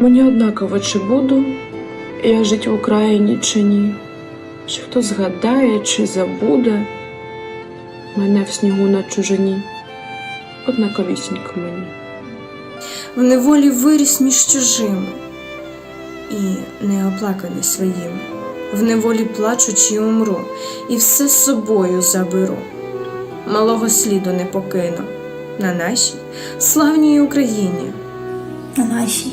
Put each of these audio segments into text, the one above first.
Мені однаково, чи буду я жить в Україні чи ні, чи хто згадає, чи забуде мене в снігу на чужині, однаковісінько мені. В неволі виріс між чужими і не оплаканий своїми. В неволі плачучи умру, і все з собою заберу. Малого сліду не покину на нашій славній Україні. на нашій,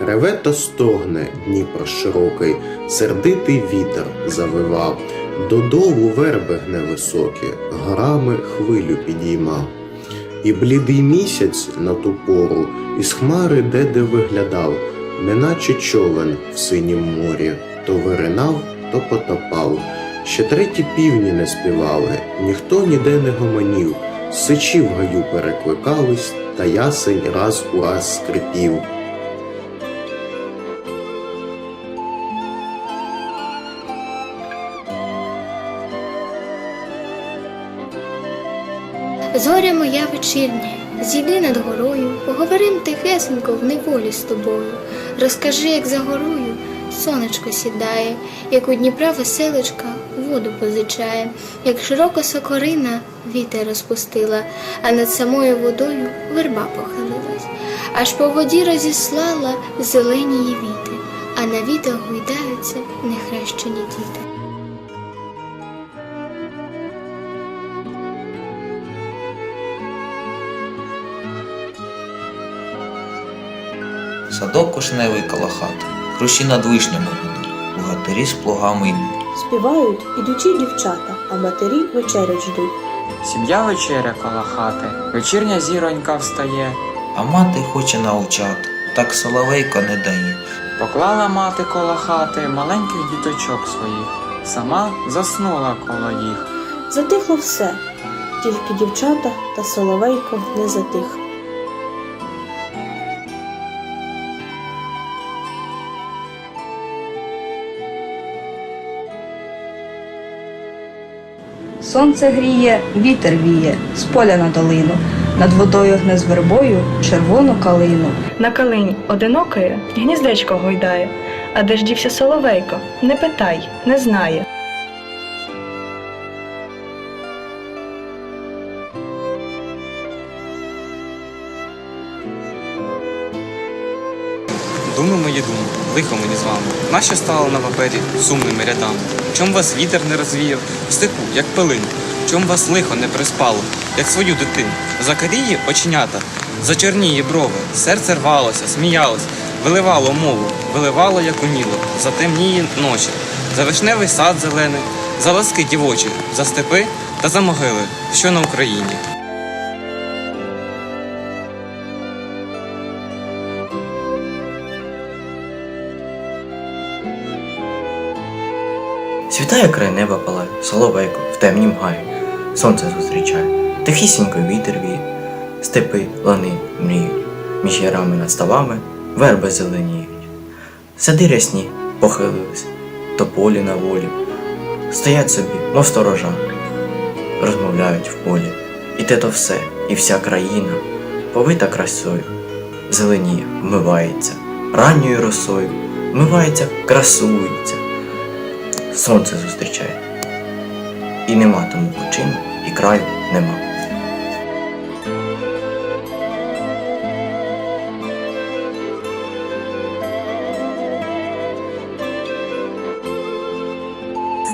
Реве та стогне Дніпро широкий, сердитий вітер завивав, додолу верби гне високі, горами хвилю підіймав. І блідий місяць на ту пору із хмари де-де виглядав, неначе човен в синім морі, то виринав, то потопав. Ще треті півні не співали, ніхто ніде не гомонів, сичі в гаю перекликались, та ясень раз у раз скрипів. Зоря моя вечірня, зійди над горою, поговорим тихесенько в неволі з тобою. Розкажи, як за горою сонечко сідає, як у Дніпра веселочка воду позичає, як широко сокорина вітер розпустила, а над самою водою верба похилилась, аж по воді розіслала зелені її віти, а на вітах гойдаються нехрещені діти. Садок кушневий коло хати, хрущі над вишнями гудуть, богатирі з плугами йдуть. Співають ідучі дівчата, а матері вечерять ждуть. Сім'я вечеря коло хати, вечірня зіронька встає. А мати хоче навчати, так соловейко не дає. Поклала мати коло хати маленьких діточок своїх, сама заснула коло їх. Затихло все, тільки дівчата та соловейко не затих. Сонце гріє, вітер віє, з поля на долину, над водою гне з вербою червону калину. На калині одинокої гніздечко гойдає, а де ж дівся соловейко, не питай, не знає. Думи мої думи, лихо мені з вами. Нащо стало на папері сумними рядами? Чом вас вітер не розвіяв, в степу, як пилин? Чом вас лихо не приспало, як свою дитину? Закаріє оченята, зачорніє брови, серце рвалося, сміялось, виливало мову, виливало, як уміло, за темніє ночі, за вишневий сад зелений, за ласки дівочі, за степи та за могили, що на Україні. Світає край неба палає, соловейко в темнім гаї, сонце зустрічає, тихісінько вітер віє, степи, лани мріють, між ярами над ставами верби зеленіють. Сади рясні похилились, тополі на волі, стоять собі, мов сторожа, розмовляють в полі. І те то все, і вся країна, повита красою, зеленіє, вмивається, ранньою росою, вмивається, красується сонце зустрічає. І нема тому почину, і краю нема.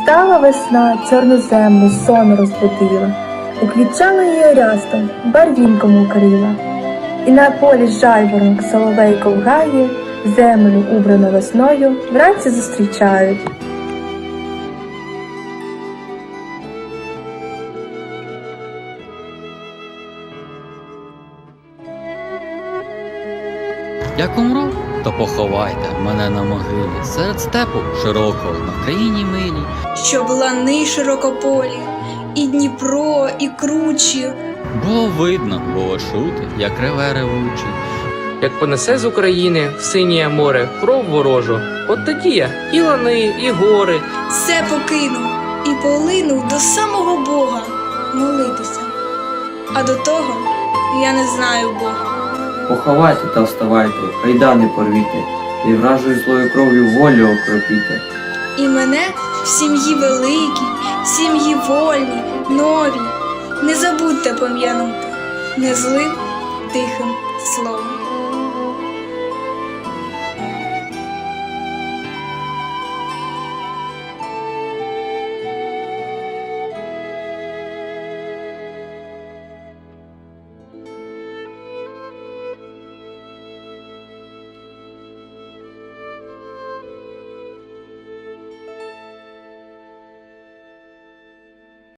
Стала весна, чорну землю сон розбудила, уквітчала її рястом, барвінком укрила. І на полі жайворонок соловейко в гаї, землю убрану весною, вранці зустрічають. Як умру, то поховайте мене на могилі серед степу широкого на країні милій. Щоб лани широкополі, і Дніпро, і кручі, Було видно, було чути, як реве ревучий. Як понесе з України в синє море кров ворожу, от тоді я і лани, і гори, все покинув і полинув до самого Бога молитися. А до того я не знаю Бога. Поховайте та вставайте, кайдани порвіте, і вражою злою кров'ю волю окропіте. І мене в сім'ї великій, в сім'ї вольні, нові. Не забудьте пом'янути не злим тихим словом.